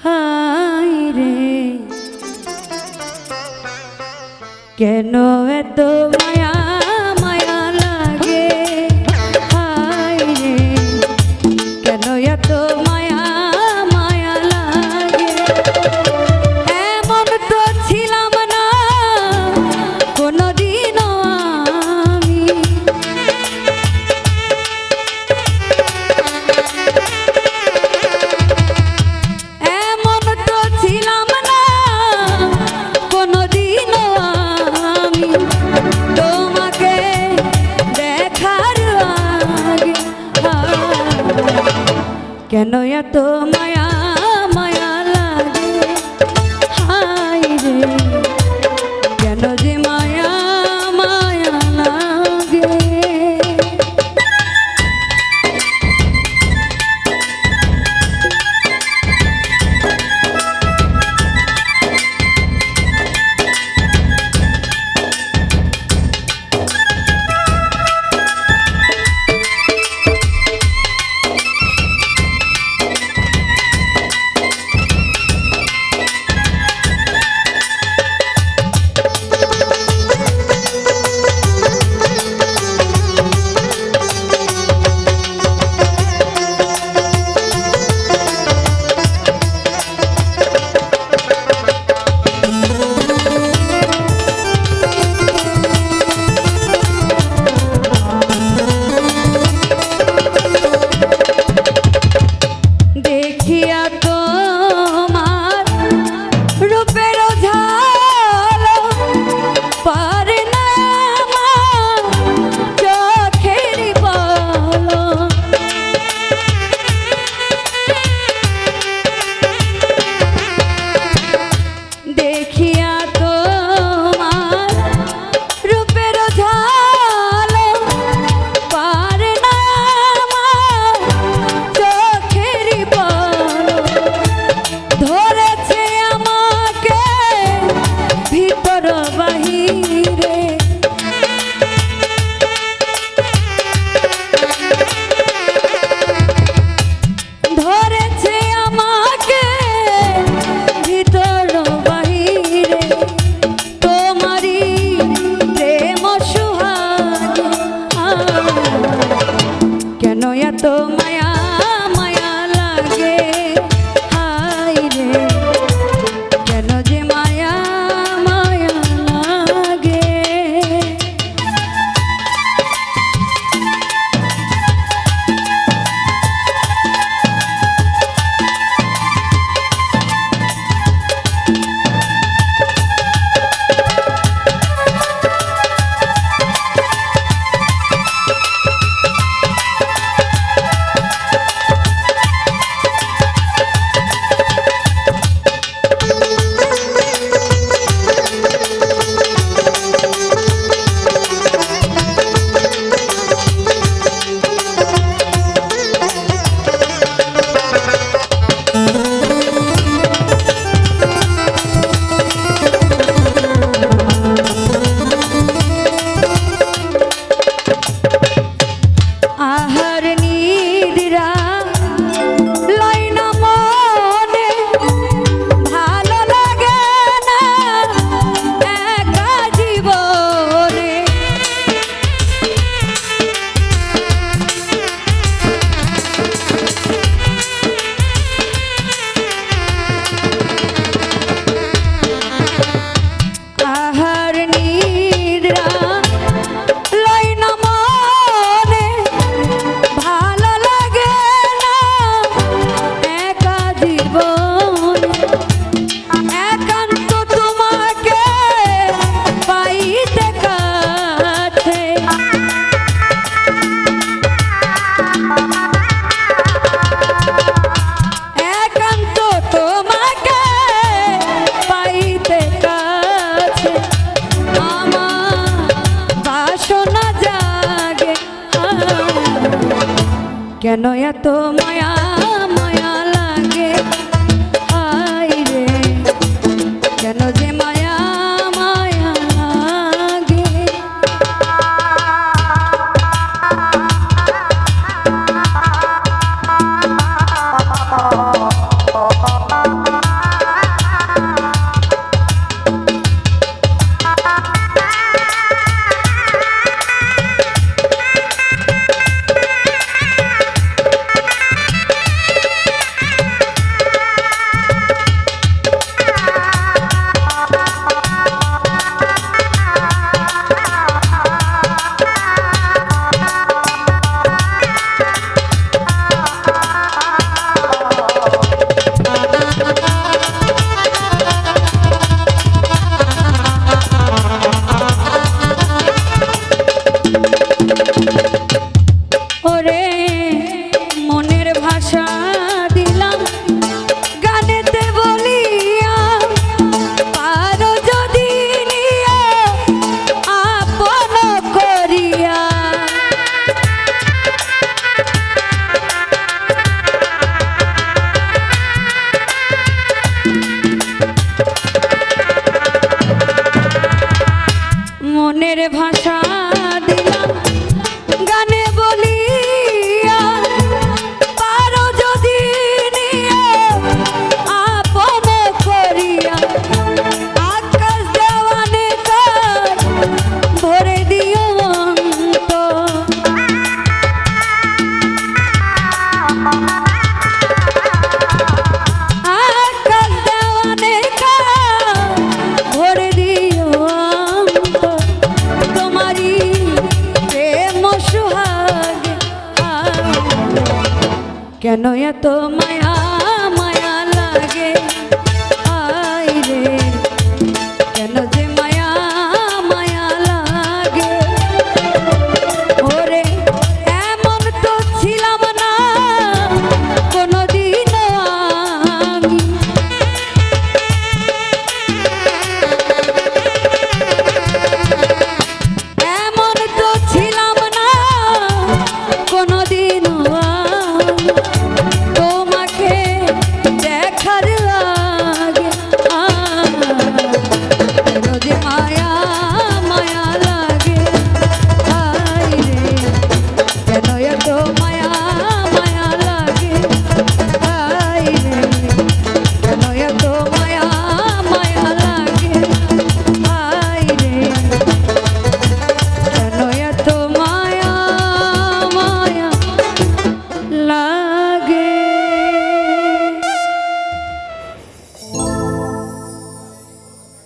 High রে কেন এত এত মায়া তোমার কেন এত মায়া? মনের ভাষা দিলাম। গানে বলিয়া পারো যদি আপন করিয়া। আকাশ দেওয়ানে কেন এত মা